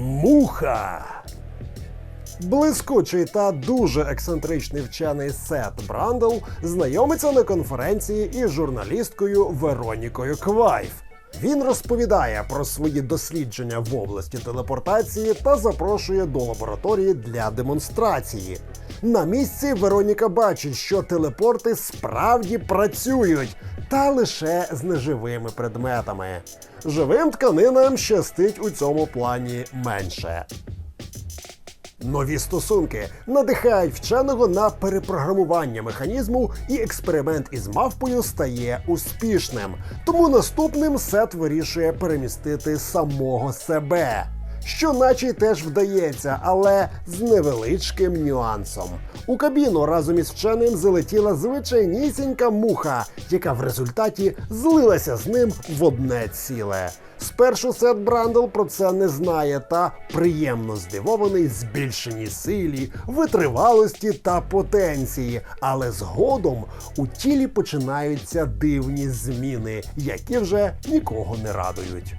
Муха. Блискучий та дуже ексцентричний вчений Сет Брандл знайомиться на конференції із журналісткою Веронікою Квайф. Він розповідає про свої дослідження в області телепортації та запрошує до лабораторії для демонстрації. На місці Вероніка бачить, що телепорти справді працюють, та лише з неживими предметами. Живим тканинам щастить у цьому плані менше. Нові стосунки надихають вченого на перепрограмування механізму, і експеримент із мавпою стає успішним. Тому наступним сет вирішує перемістити самого себе. Що наче теж вдається, але з невеличким нюансом. У кабіну разом із вченим залетіла звичайнісінька муха, яка в результаті злилася з ним в одне ціле. Спершу Сет Брандл про це не знає та приємно здивований збільшеній силі, витривалості та потенції. Але згодом у тілі починаються дивні зміни, які вже нікого не радують.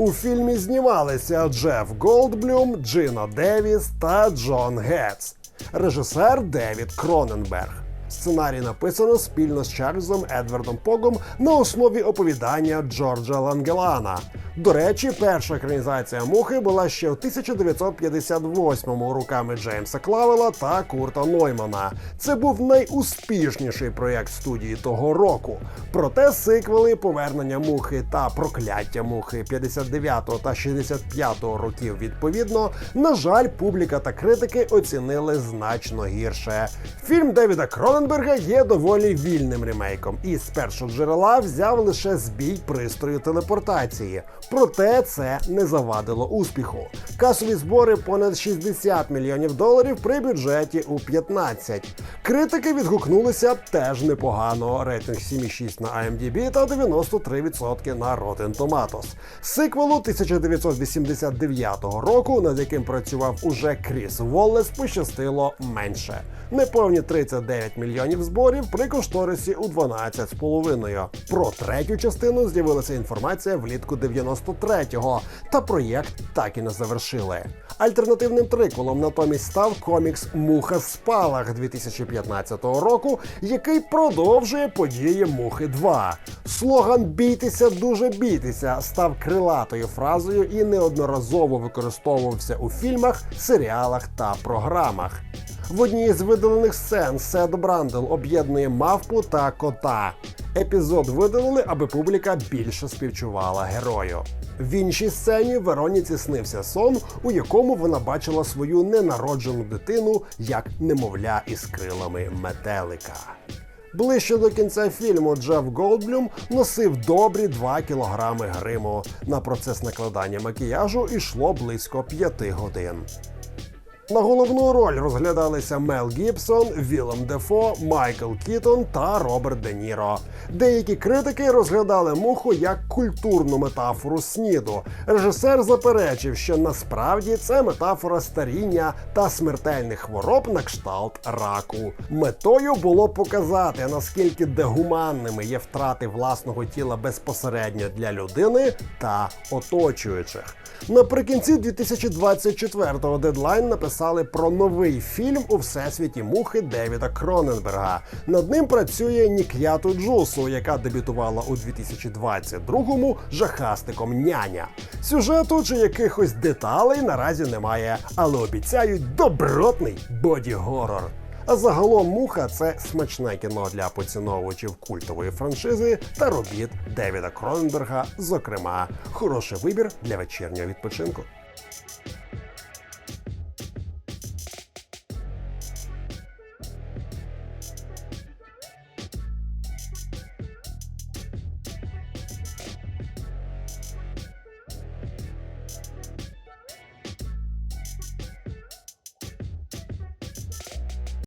У фільмі знімалися Джеф Голдблюм, Джино Девіс та Джон Гетц. Режисер Девід Кроненберг. Сценарій написано спільно з Чарльзом Едвардом Погом на основі оповідання Джорджа Лангелана. До речі, перша екранізація мухи була ще у 1958-му руками Джеймса Клавела та Курта Ноймана. Це був найуспішніший проєкт студії того року. Проте сиквели повернення мухи та прокляття мухи 59-го та 65-го років відповідно, на жаль, публіка та критики оцінили значно гірше. Фільм Девіда Кроненберга є доволі вільним ремейком, і з першого джерела взяв лише збій пристрою телепортації. Проте це не завадило успіху. Касові збори понад 60 мільйонів доларів при бюджеті у 15. Критики відгукнулися теж непогано. Рейтинг 7,6 на IMDb та 93% на Rotten Tomatoes. Сиквелу 1989 року, над яким працював уже Кріс Воллес, пощастило менше. Неповні 39 мільйонів зборів при кошторисі у 12,5. Про третю частину з'явилася інформація влітку 93-го, та проєкт так і не завершили. Альтернативним триквелом натомість став комікс Муха Спалах 2015 року, який продовжує події Мухи 2. Слоган Бійтеся, дуже бійтеся став крилатою фразою і неодноразово використовувався у фільмах, серіалах та програмах. В одній з видалених сцен Сет Брандл об'єднує мавпу та кота. Епізод видалили, аби публіка більше співчувала герою. В іншій сцені Вероніці снився сон, у якому вона бачила свою ненароджену дитину як немовля із крилами метелика. Ближче до кінця фільму Джеф Голдблюм носив добрі 2 кілограми гриму. На процес накладання макіяжу йшло близько 5 годин. На головну роль розглядалися Мел Гібсон, Вілем Дефо, Майкл Кітон та Роберт Де Ніро. Деякі критики розглядали муху як культурну метафору сніду. Режисер заперечив, що насправді це метафора старіння та смертельних хвороб на кшталт раку. Метою було показати, наскільки дегуманними є втрати власного тіла безпосередньо для людини та оточуючих. Наприкінці 2024-го дедлайн написали про новий фільм у всесвіті мухи Девіда Кроненберга. Над ним працює Нік'яту Джусу, яка дебютувала у 2022-му жахастиком няня. Сюжету чи якихось деталей наразі немає, але обіцяють добротний боді-горор. А загалом муха це смачне кіно для поціновувачів культової франшизи та робіт Девіда Кроненберга, зокрема, хороший вибір для вечірнього відпочинку.